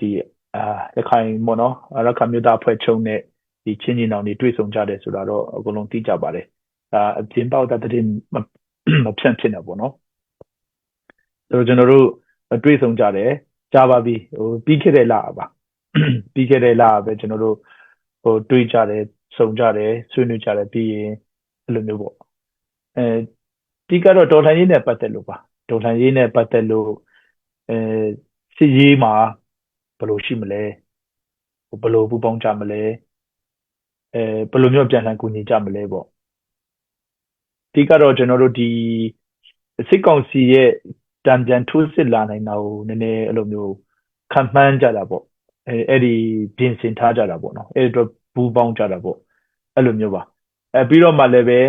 ဒီအာရခိုင်ပေါ့နော်ရခိုင်မြို့သားဖွဲ့ချုပ်နဲ့ဒီချင်းချင်းအောင်တွေတွေ့ဆုံကြတယ်ဆိုတာတော့အကုန်လုံးသိကြပါတယ်အာအပြင်ပေါက်တဲ့တဲ့မဖြန့်ဖြစ်နေပေါ့နော်ဆိုတော့ကျွန်တော်တို့တွေ့ဆုံကြတယ်ကြာပါပြီဟိုပြီးခဲ့တဲ့လပါပြီးခဲ့တဲ့လပဲကျွန်တော်တို့ဟိုတွေ့ကြတယ်ဆုံကြတယ်ဆွေးနွေးကြတယ်ပြီးရင်အဲ့လိုမျိုးပေါ့အဲဒီကတော့ဒေါ်လာရေးနဲ့ပတ်သက်လို့ပါဒေါ်လာရေးနဲ့ပတ်သက်လို့အဲစစ်ရေးမှာ ဘယ်လိုရှိမလဲဘယ်လိုပူပေါင်းကြမလဲအဲဘယ်လိုမျိုးပြန်လှန်ကူညီကြမလဲပေါ့ဒီကတော့ကျွန်တော်တို့ဒီစစ်ကောင်စီရဲ့တံပြန်ထိုးစစ်လာနိုင်တာကိုနည်းနည်းအဲ့လိုမျိုးခံမှန်းကြတာပေါ့အဲအဲ့ဒီပြင်ဆင်ထားကြတာပေါ့နော်အဲ့ဒီတော့ဘူပေါင်းကြတာပေါ့အဲ့လိုမျိုးပါအဲပြီးတော့မှလည်းပဲ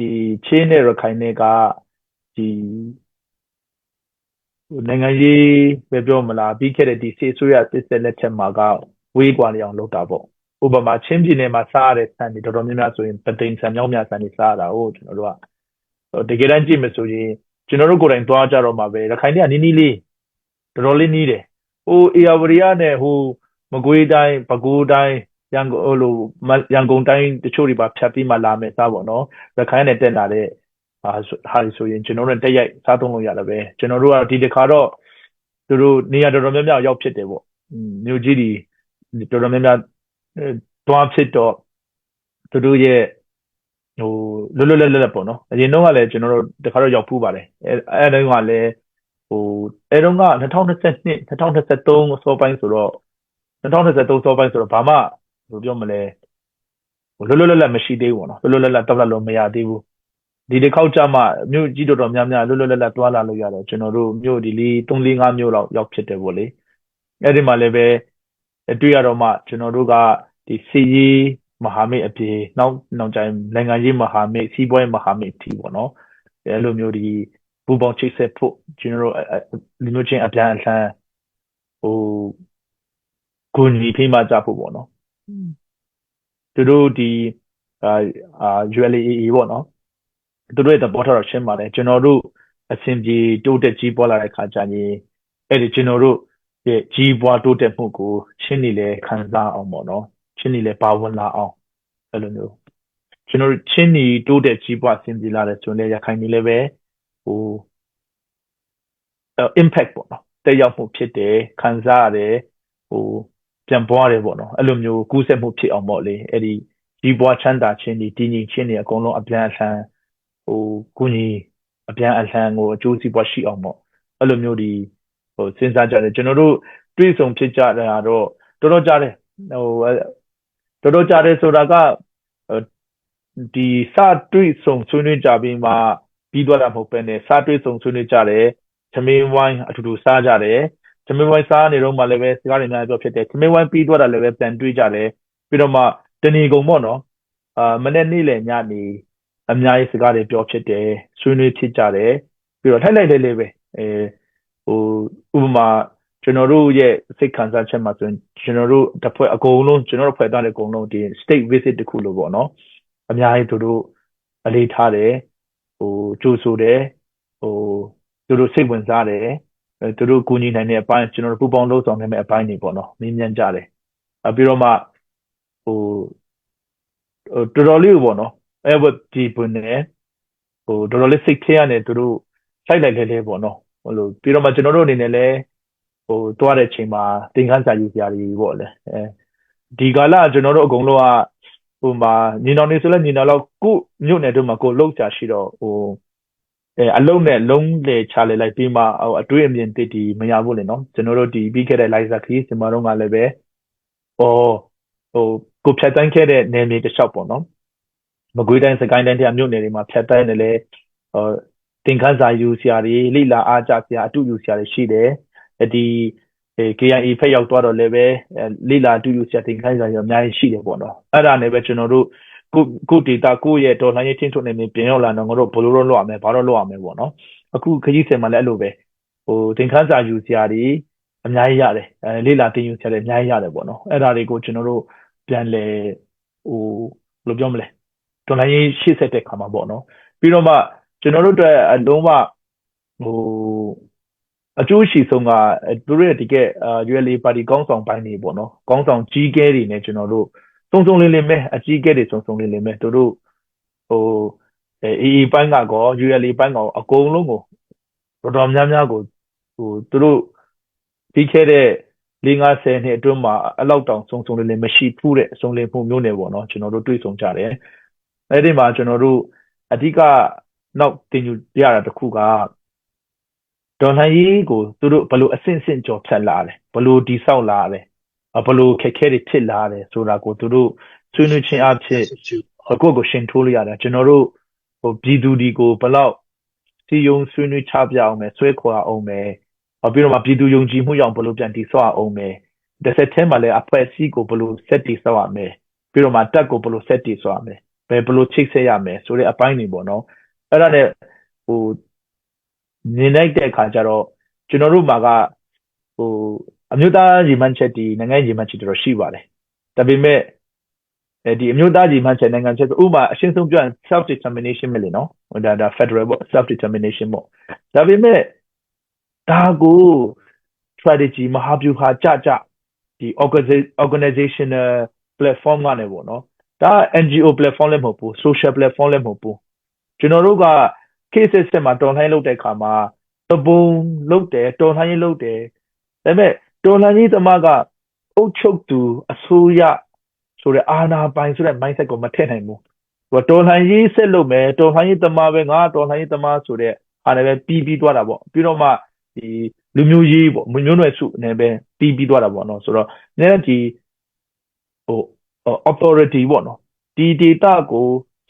ဒီချင်းနဲ့ရခိုင်နဲ့ကဒီ နိုင်ငံရေးပဲပြောမလားပြီးခဲ့တဲ့ဒီစေဆိုရစစ်စစ်လက်ချက်မှာကဝေးကွာနေအောင်လုပ်တာပေါ့ဥပမာချင်းပြည်နယ်မှာစားရတဲ့ဆန်တွေတော်တော်များများဆိုရင်ပသိမ်ဆန်မြောက်မြဆန်တွေစားရတာဟုတ်ကျွန်တော်တို့ကတကယ်တမ်းကြည့်မယ်ဆိုရင်ကျွန်တော်တို့ကိုယ်တိုင်သွားကြတော့မှာပဲရခိုင်တွေကနီးနီးလေးတော်တော်လေးနီးတယ်ဟိုအေယာဝရီယာနဲ့ဟိုမကွေးတိုင်းပဲခူးတိုင်းရန်ကုန်ဟိုလိုရန်ကုန်တိုင်းတချို့တွေပါဖြတ်ပြီးမှလာမယ်စားပေါ့နော်ရခိုင်နဲ့တက်လာတဲ့ ဟာဟာဆိုရင်ကျွန်တော်တို့တက်ရိုက်စားသုံးလို့ရတယ်ပဲကျွန်တော်တို့ကဒီတစ်ခါတော့သူတို့နေရာတော်တော်များများရောက်ဖြစ်တယ်ပေါ့မြို့ကြီးတွေတော်တော်များများတွားဖြစ်တော့သူတို့ရဲ့ဟိုလွတ်လွတ်လပ်လပ်ပေါ့နော်အရင်တော့ကလည်းကျွန်တော်တို့တခါတော့ရောက်ဖူးပါတယ်အဲအဲတုန်းကလည်းဟိုအဲတုန်းက2022 2023စောပိုင်းဆိုတော့2023စောပိုင်းဆိုတော့ဘာမှဘယ်လိုပြောမလဲဟိုလွတ်လွတ်လပ်လပ်မရှိသေးဘူးပေါ့နော်လွတ်လွတ်လပ်လပ်တက်လက်လို့မရသေးဘူး ဒီတစ်ခေါက်ကြမှာမြို့ကြီးတော်တော်များများလွတ်လွတ်လပ်လပ်တွာလာလို့ရတယ်ကျွန်တော်တို့မြို့ဒီလေး3 4 5မြို့လောက်ရောက်ဖြစ်တယ်ပေါ့လေအဲ့ဒီမှာလည်းပဲတွေ့ရတော့မှကျွန်တော်တို့ကဒီစီရေးမဟာမိတ်အပြင်နောက်နောက်ကျရင်နိုင်ငံရေးမဟာမိတ်စီးပွားရေးမဟာမိတ်အထိပေါ့နော်အဲ့လိုမျိုးဒီဘူပေါင်းချိတ်ဆက်ဖို့ကျွန်တော်တို့ဒီမျိုးချင်းအပြန်အလှန်ဟိုကိုညီဖိမှကြဖို့ပေါ့နော်သူတို့ဒီအာ ULAE ပေါ့နော် သူတို့ရဲ့သဘောထားတော့ရှင်းပါတယ်ကျွန်တော်တို့အစဉ်ပြေတိုးတက်ကြီးပွားလာတဲ့ခါကျရင်အဲ့ဒီကျွန်တော်တို့ရဲ့ကြီးပွားတိုးတက်မှုကိုရှင်းနေလဲခံစားအောင်ပေါ့နော်ချင်းနေလဲပါဝင်လာအောင်အဲ့လိုမျိုးကျွန်တော်ချင်းနေတိုးတဲ့ကြီးပွားဆင်ပြေလာတယ်ဆိုရင်လည်းရခိုင်နေလည်းပဲဟို impact ပေါ့နော်တက်ရောက်မှုဖြစ်တယ်ခံစားရတယ်ဟိုပြန်ပွားတယ်ပေါ့နော်အဲ့လိုမျိုးကူးစက်မှုဖြစ်အောင်ပေါ့လေအဲ့ဒီကြီးပွားချမ်းသာခြင်းဒီတည်ငြိမ်ခြင်းတွေအကုန်လုံးအပြန်အလှန် ဟိုကုညီအပြန်အလှန်ကိုအကျိုးစီးပွားရှိအောင်ပေါ့အဲ့လိုမျိုးဒီဟိုစဉ်းစားကြတယ်ကျွန်တော်တို့တွေးဆုံဖြစ်ကြတာတော့တော်တော်ကြားတယ်ဟိုတော်တော်ကြားတယ်ဆိုတာကဒီစတွေ့ဆုံဆွေးနွေးကြပြီးမှပြီးသွားတာမဟုတ်ပဲနဲ့စတွေ့ဆုံဆွေးနွေးကြတယ်သမင်းဝိုင်းအတူတူစားကြတယ်သမင်းဝိုင်းစားနေတော့မှလည်းပဲစကားတွေအများကြီးပြောဖြစ်တယ်သမင်းဝိုင်းပြီးသွားတာလည်းပဲပြန်တွေ့ကြတယ်ပြီးတော့မှတဏီကုံပေါ့နော်အာမနေ့နေ့လယ်ညနေ အများကြီးစကားတွေပြောဖြစ်တယ်ဆွေးနွေးဖြစ်ကြတယ်ပြီးတော့ထိုက်လိုက်လေးလေးပဲအဲဟိုဥပမာကျွန်တော်တို့ရဲ့စိတ်ခံစားချက်မှာဆိုရင်ကျွန်တော်တို့တစ်ဖွဲ့အကုန်လုံးကျွန်တော်တို့ဖွဲ့သားတဲ့အကုန်လုံးဒီ state visit တခုလို့ပေါ့နော်အများကြီးတို့တို့အလေးထားတယ်ဟိုကြိုးဆိုတယ်ဟိုတို့တို့စိတ်ဝင်စားတယ်တို့တို့ကူညီနိုင်တဲ့အပိုင်းကျွန်တော်တို့ပူပေါင်းလုပ်ဆောင်နိုင်တဲ့အပိုင်းတွေပေါ့နော်မင်းမြန်ကြတယ်အပြီးတော့မှဟိုတော်တော်လေးပေါ့နော် အဲ့ဘက်ဒီပွနေဟိုတော်တော်လေးစိတ်ထဲကနေတို့တို့ဆိုင်လိုက်လဲလဲပေါ့နော်ဟိုလိုပြီးတော့မှကျွန်တော်တို့အနေနဲ့လည်းဟိုတွားတဲ့အချိန်မှာသင်ခန်းစာယူစရာတွေပေါ့လေအဲဒီကာလကျွန်တော်တို့အကုန်လုံးကဟိုမှာညီတော်နေဆိုလဲညီတော်တော့ကိုမြို့နယ်တို့မှာကိုလောက်ချာရှိတော့ဟိုအဲအလုံးနဲ့လုံးလေချလေလိုက်ပြီးမှဟိုအတွေ့အမြင်တည်တည်မရဘူးလေနော်ကျွန်တော်တို့ဒီပြီးခဲ့တဲ့ live ခီးစင်မာတော့ကလည်းပဲဟောဟိုကိုဖြတ်တန်းခဲ့တဲ့နယ်မြေတစ်လျှောက်ပေါ့နော် မကွေးတိုင်းစကိုင်းတိုင်းတရားမြို့နယ်တွေမှာဖြတ်တန်းနေလေဟိုသင်ခန်းစာယူစရာတွေလိလာအားကြစရာအတူယူစရာတွေရှိတယ်ဒီအဲ KIA ဖက်ရောက်သွားတော့လည်းပဲလိလာတူယူစရာသင်ခန်းစာရောအများကြီးရှိတယ်ပေါ့နော်အဲ့ဒါနဲ့ပဲကျွန်တော်တို့ကိုကိုဒေတာကိုရဲ့ဒေါ်လာရေးချင်းထုတ်နေနေပြင်ရောက်လာတော့ငါတို့ဘလို့လို့လောက်ရမယ်ဘာလို့လောက်ရမယ်ပေါ့နော်အခုခကြီးစင်မှာလည်းအဲ့လိုပဲဟိုသင်ခန်းစာယူစရာတွေအများကြီးရတယ်အဲလိလာတင်ယူစရာတွေအများကြီးရတယ်ပေါ့နော်အဲ့ဒါတွေကိုကျွန်တော်တို့ပြန်လဲဟိုဘယ်လိုပြောမလဲ ဒေါ်လာရေးရှေ့ဆက်တဲ့ခါမှာပေါ့နော်ပြီးတော့မှကျွန်တော်တို့အတွက်အလုံးဝဟိုအကျိုးရှိဆုံးကအဲသူတို့ရဲ့တကယ်အာ ULA ပါတီကောင်းဆောင်ပိုင်းတွေပေါ့နော်ကောင်းဆောင်ကြီးကဲတွေနဲ့ကျွန်တော်တို့စုံစုံလင်လင်ပဲအကြီးကဲတွေစုံစုံလင်လင်ပဲသူတို့ဟိုအဲ AA ပိုင်းကကော ULA ပိုင်းကောအကုန်လုံးကိုတော်တော်များများကိုဟိုသူတို့ပြီးခဲ့တဲ့၄50နှစ်အတွင်းမှာအလောက်တောင်စုံစုံလင်လင်မရှိဘူးတဲ့စုံလင်မှုမျိုးနဲ့ပေါ့နော်ကျွန်တော်တို့တွေ့ဆုံကြတယ် အဲ့ဒီမှာကျွန်တော်တို့အဓိကနောက်တင်ယူရတာတစ်ခုကဒေါ်လာကြီးကိုသူတို့ဘယ်လိုအဆင့်ဆင့်ကြော်ဖြတ်လာတယ်ဘယ်လိုတိဆောက်လာတယ်ဘယ်လိုခက်ခဲတွေဖြစ်လာတယ်ဆိုတာကိုသူတို့ဆွေးနွေးခြင်းအဖြစ်အခုကိုရှင်းထိုးလိုက်ရတယ်ကျွန်တော်တို့ဟိုပြည်သူဒီကိုဘယ်လောက်စီယုံဆွေးနွေးချပြအောင်မယ်ဆွဲခေါ်အောင်မယ်ပြီးတော့မှပြည်သူယုံကြည်မှုကြောင့်ဘယ်လိုပြန်တည်ဆောက်အောင်မယ်တစ်ဆက်တည်းမှာလည်းအဖွဲ့အစည်းကိုဘယ်လိုဆက်တည်ဆောက်ရမယ်ပြီးတော့မှတက်ကိုဘယ်လိုဆက်တည်ဆောက်ရမယ် ဘယ်ဘယ်လိုချိတ်ဆက်ရမယ်ဆိုတဲ့အပိုင်းတွေပေါ့နော်အဲ့ဒါနဲ့ဟိုမြင်လိုက်တဲ့အခါကျတော့ကျွန်တော်တို့မှာကဟိုအမျိုးသားညီမချက်ဒီနိုင်ငံညီမချက်တို့ရှိပါတယ်ဒါပေမဲ့အဲဒီအမျိုးသားညီမချက်နိုင်ငံချက်ဥပမာအရှင်းဆုံးပြောရင် self determination ပဲလေနော်ဟိုဒါဒါ federal ပေါ့ self determination ပေါ့ဒါပေမဲ့ဒါကို strategy မဟာဗျူဟာကြကြဒီ organizational platform ကနေပေါ့နော် ဒါ NGO platform လည်းမဟုတ်ဘူး social platform လည်းမဟုတ်ဘူးကျွန်တော်တို့က case စစ်မှာတော်လှန်ရေးလုပ်တဲ့အခါမှာတပုံလုပ်တယ်တော်လှန်ရေးလုပ်တယ်ဒါပေမဲ့တော်လှန်ရေးသမားကအုပ်ချုပ်သူအစိုးရဆိုတဲ့အာဏာပိုင်ဆိုတဲ့ mindset ကိုမထည့်နိုင်ဘူးဟိုတော်လှန်ရေးဆက်လုပ်မယ်တော်လှန်ရေးသမားပဲငါတော်လှန်ရေးသမားဆိုတဲ့အားလည်းပဲပြီးပြီးသွားတာပေါ့ပြီးတော့မှဒီလူမျိုးရေးပေါ့မျိုးနွယ်စုနဲ့ပဲပြီးပြီးသွားတာပေါ့နော်ဆိုတော့လည်းဒီဟို authority ပေါ့နော်ဒီ data ကို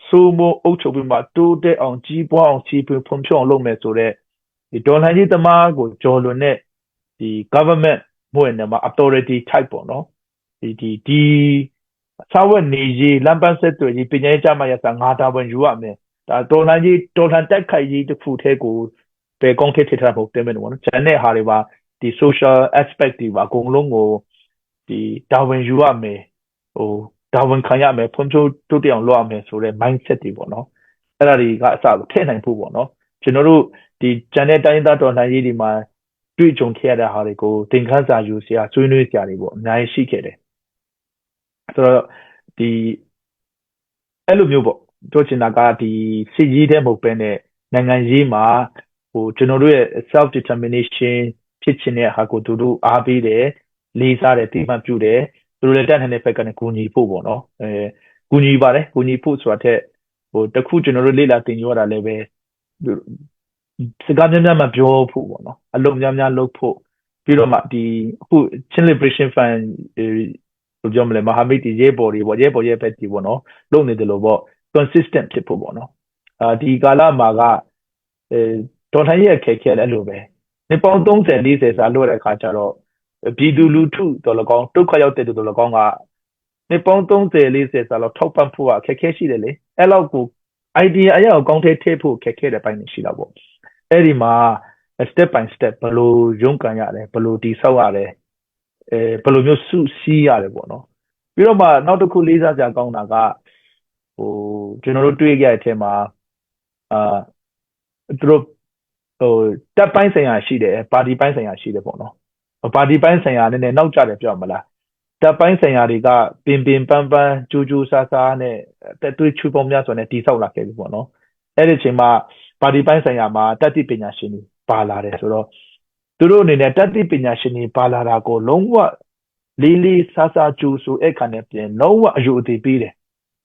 စိုးမိုးအုပ်ချုပ်ပြီးမှတိုးတက်အောင်ကြီးပွားအောင်ကြီးပွားဖွံ့ဖြိုးအောင်လုပ်မယ်ဆိုတော့ဒီဒေါ်လာကြီးသမားကိုကြော်လွန်တဲ့ဒီ government ဘွဲ့နဲ့မှာ authority type ပေါ့နော်ဒီဒီဒီစာဝတ်နေရေးလမ်းပန်းဆက်သွယ်ရေးပညာရေးကြမှာရစာငါတာဝန်ယူရမယ်ဒါဒေါ်လာကြီးဒေါ်လာတက်ခိုက်ရေးတစ်ခုတည်းကိုပဲကောင်းထစ်ထစ်ထားဖို့တင်မယ်နော်ကျန်တဲ့ဟာတွေပါဒီ social aspect တွေပါအကုန်လုံးကိုဒီတာဝန်ယူရမယ် ဟိုတာဝန်ခံရမယ်ဖွံ့ဖြိုးတိုးတက်အောင်လုပ်ရမယ်ဆိုတဲ့ mindset တွေပေါ့နော်အဲ့ဒါတွေကအစထည့်နိုင်ဖို့ပေါ့နော်ကျွန်တော်တို့ဒီကျန်တဲ့တိုင်းသားတော်လှန်ရေးတွေမှာတွေ့ကြုံခဲ့ရတဲ့ဟာတွေကိုသင်ခန်းစာယူစရာဆွေးနွေးစရာတွေပေါ့အများကြီးရှိခဲ့တယ်ဆိုတော့ဒီအဲ့လိုမျိုးပေါ့တို့ချင်တာကဒီစစ်ရေးတဲ့မဟုတ်ပဲနဲ့နိုင်ငံရေးမှာဟိုကျွန်တော်တို့ရဲ့ self determination ဖြစ်ချင်တဲ့ဟာကိုသူတို့အားပေးတယ်လေးစားတယ်တိမှတ်ပြုတယ်သူ တို့လည်းတက်နေတဲ့ဘက်ကနေကူညီဖို့ပေါ့နော်အဲကူညီပါတယ်ကူညီဖို့ဆိုတာတဲ့ဟိုတခုကျွန်တော်တို့လေ့လာသင်ယူရတာလည်းပဲစကားများများမပြောဖို့ပေါ့နော်အလုံးများများလုပ်ဖို့ပြီးတော့မှဒီအခု Chin Liberation Fund ဘယ်ပြောမလဲမဟာမိတ်ဒီရဲဘော်တွေပေါ့ရဲဘော်ရဲဘက်ဒီပေါ့နော်လုပ်နေတယ်လို့ပေါ့ consistent ဖြစ်ဖို့ပေါ့နော်အာဒီကာလမှာကအဲဒေါ်ထိုင်းရဲ့အခက်ခဲလည်းအဲ့လိုပဲနှစ်ပေါင်း30 40စာလို့တဲ့အခါကျတော့ ပြည်သူလူထုတော်လကောင်းဒုက္ခရောက်တဲ့သူတော်လကောင်းကနှစ်ပေါင်း30 40စာလောက်ထောက်ပံ့ဖို့ကအခက်ခဲရှိတယ်လေအဲ့လောက်ကို idea အရာကိုကောင်းထဲထည့်ဖို့ခက်ခဲတဲ့ပိုင်းတွေရှိတာပေါ့အဲ့ဒီမှာ step by step ဘယ်လိုရုန်းကန်ရတယ်ဘယ်လိုတည်ဆောက်ရတယ်အဲဘယ်လိုမျိုးစုစည်းရတယ်ပေါ့နော်ပြီးတော့မှနောက်တစ်ခုလေးစားကြကောင်းတာကဟိုကျွန်တော်တို့တွေ့ကြတဲ့အထက်မှာအာသူတို့ဟိုတက်ပိုင်းဆိုင်ရာရှိတယ်ပါတီပိုင်းဆိုင်ရာရှိတယ်ပေါ့နော် ပါတီပိုင်းဆိုင်ရာနည်းနည်းနောက်ကျတယ်ပြောမလားတပ်ပိုင်းဆိုင်ရာတွေကပင်ပင်ပန်းပန်းကြိုးကြိုးဆားဆားနဲ့တက်သွေးချူပေါင်းများစွာနဲ့တိဆောက်လာခဲ့ပြီပေါ့နော်အဲ့ဒီအချိန်မှာပါတီပိုင်းဆိုင်ရာမှာတတိပညာရှင်တွေပါလာတယ်ဆိုတော့သူတို့အနေနဲ့တတိပညာရှင်တွေပါလာတာကိုလုံးဝလေးလေးဆားဆားကြိုးဆိုအခါနဲ့ပြင်လုံးဝအယုအသေးပေးတယ်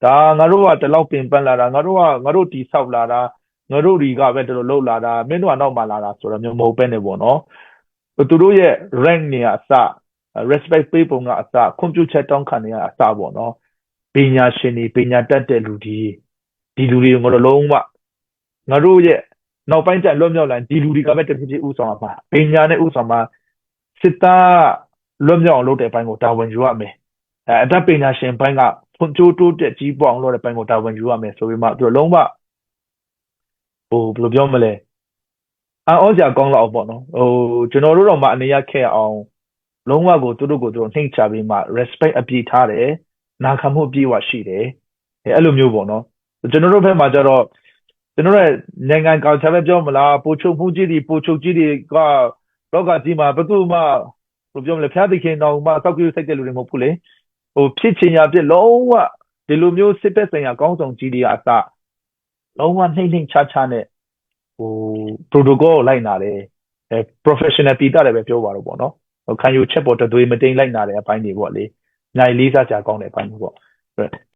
ဒါငါတို့ကတလောက်ပင်ပန်းလာတာငါတို့ကငါတို့တိဆောက်လာတာငါတို့တွေကပဲတော်တော်လှုပ်လာတာမင်းတို့ကနောက်မှလာတာဆိုတော့မျိုးမဟုတ်ပဲနေပေါ့နော် သူတို့ရဲ့ rank နေရာအစ respect ပေးပုံကအစခွန်ပြုချက်တောင်းခံနေရအစပေါ့နော်ပညာရှင်တွေပညာတတ်တဲ့လူတွေဒီလူတွေငါတို့လုံးဝငါတို့ရဲ့နောက်ပိုင်းကျလွတ်မြောက်လာဒီလူတွေကပဲတဖြည်းဖြည်းဥဆောင်မှာပညာနဲ့ဥဆောင်မှာစစ်သားလွတ်မြောက်အောင်လုပ်တဲ့ဘိုင်းကိုတာဝန်ယူရမယ်အဲအတတ်ပညာရှင်ဘိုင်းကဖွံ့ဖြိုးတိုးတက်ကြီးပွားအောင်လုပ်တဲ့ဘိုင်းကိုတာဝန်ယူရမယ်ဆိုပြီးမှသူလုံးဝဟိုဘယ်လိုပြောမလဲ အော်စရာကောင်းတော့ပေါ့နော်ဟိုကျွန်တော်တို့တော့မှအနေရခဲ့အောင်လုံးဝကိုသူတို့ကိုသူတို့နှိမ့်ချပြီးမှ respect အပြည့်ထားတယ်နာခံမှုအပြည့်ဝရှိတယ်အဲအဲ့လိုမျိုးပေါ့နော်ကျွန်တော်တို့ဘက်မှာကျတော့ကျွန်တော်ရဲ့နိုင်ငံ culture ပဲပြောမလားပိုချုပ်မှုကြီးတွေပိုချုပ်ကြီးတွေကလောကကြီးမှာဘယ်သူမှဘယ်လိုပြောမလဲဖျားသခင်တော်မှစောက်ကြည့်စိတ်တဲ့လူတွေမဟုတ်ဘူးလေဟိုဖြစ်ချင်ရဖြစ်လုံးဝဒီလိုမျိုးစစ်သက်ဆိုင်ရာကောင်းဆောင်ကြီးတွေအစလုံးဝနှိမ့်နှိမ့်ချာချာနဲ့ ဟို protocol ကိုလိုက်နာတယ်အဲ professional ပြည်တာတယ်ပဲပြောပါတော့ပေါ့နော်ဟိုခံယူချက်ပေါ်တသွေးမတိန်လိုက်နာတဲ့အပိုင်းတွေပေါ့လေနိုင်လေးစားကြကောင်းတဲ့အပိုင်းတွေပေါ့